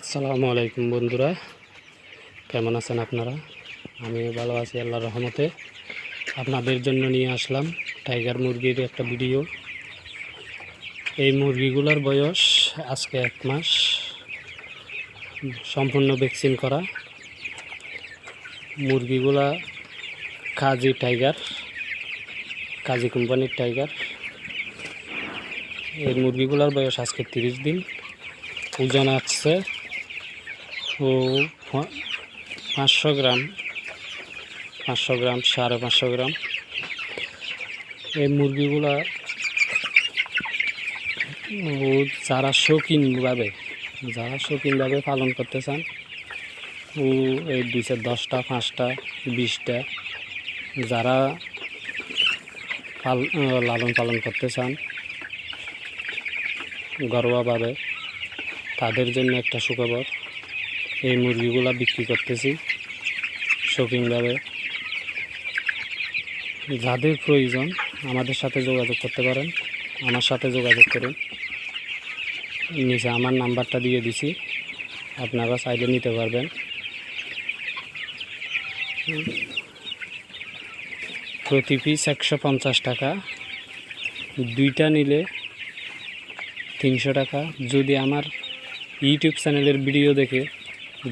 আসসালামু আলাইকুম বন্ধুরা। কেমন আছেন আপনারা? আমি ভালো আছি আল্লাহ রহমতে। আপনাদের জন্য নিয়ে আসলাম টাইগার মুরগির একটা ভিডিও। এই মুরগিগুলোর বয়স আজকে এক মাস। সম্পূর্ণ ভ্যাকসিন করা। মুরগিগুলা কাজী টাইগার, কাজী কোম্পানির টাইগার। এই মুরগিগুলোর বয়স আজকে তিরিশ দিন। ওজন আসছে ও পাঁচশো গ্রাম পাঁচশো গ্রাম, সাড়ে পাঁচশো গ্রাম। এই মুরগিগুলা ও যারা শৌখিনভাবে যারা শৌখিনভাবে পালন করতে চান ও এই দুইশো দশটা, পাঁচটা, বিশটা, যারা লালন পালন করতে চান ঘরোয়াভাবে তাদের জন্য একটা সুখবর। এই মুরগিগুলো বিক্রি করতেছি শৌখিনভাবে। যাদের প্রয়োজন আমাদের সাথে যোগাযোগ করতে পারেন, আমার সাথে যোগাযোগ করুন। নিচে আমার নাম্বারটা দিয়ে দিছি, আপনারা চাইলে নিতে পারবেন। প্রতি পিস একশো পঞ্চাশ টাকা। দুইটা নিলে তিনশো টাকা। যদি আমার ইউটিউব চ্যানেলের ভিডিও দেখে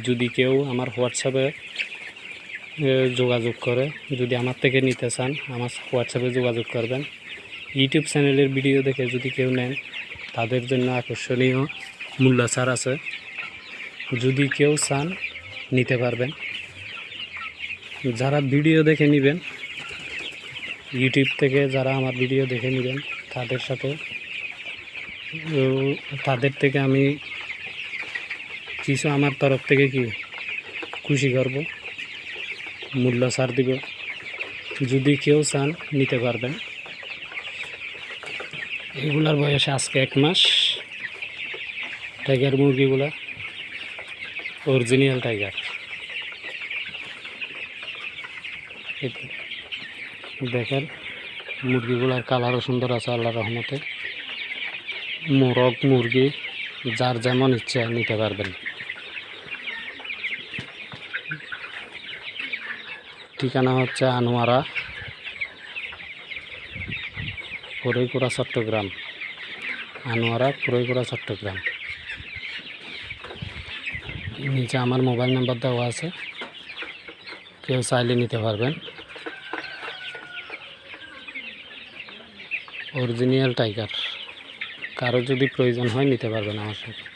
যদি কেউ আমার হোয়াটসঅ্যাপে যোগাযোগ করে, যদি আমার থেকে নিতে চান, আমার হোয়াটসঅ্যাপে যোগাযোগ করবেন। ইউটিউব চ্যানেলের ভিডিও দেখে যদি কেউ নেন, তাদের জন্য আকর্ষণীয় মূল্য ছাড় আছে। যদি কেউ চান, নিতে পারবেন। যারা ভিডিও দেখে নেবেন, ইউটিউব থেকে যারা আমার ভিডিও দেখে নেবেন, তাদের সাথে তাদের থেকে আমি কিছু আমার তরফ থেকে কি খুশি করব? মূল্য ছাড় দিব। যদি কেউ চান, নিতে পারবেন। এগুলার বয়সে আজকে এক মাস। টাইগার মুরগিগুলা অরিজিনাল টাইগার দেখেন, মুরগিগুলার কালারও সুন্দর আছে আল্লাহ রহমতে। মোরগ, মুরগি, যার যেমন ইচ্ছা নিতে পারবেন। ঠিকানা হচ্ছে আনোয়ারা কুড়াইকুড়া চট্টগ্রাম। আনোয়ারা কুড়াইকুড়া চট্টগ্রাম। নিচে আমার মোবাইল নাম্বার দেওয়া আছে। কেউ চাইলে নিতে পারবেন। Original tiger. কারও যদি প্রয়োজন হয় নিতে পারবেন আমার সাথে।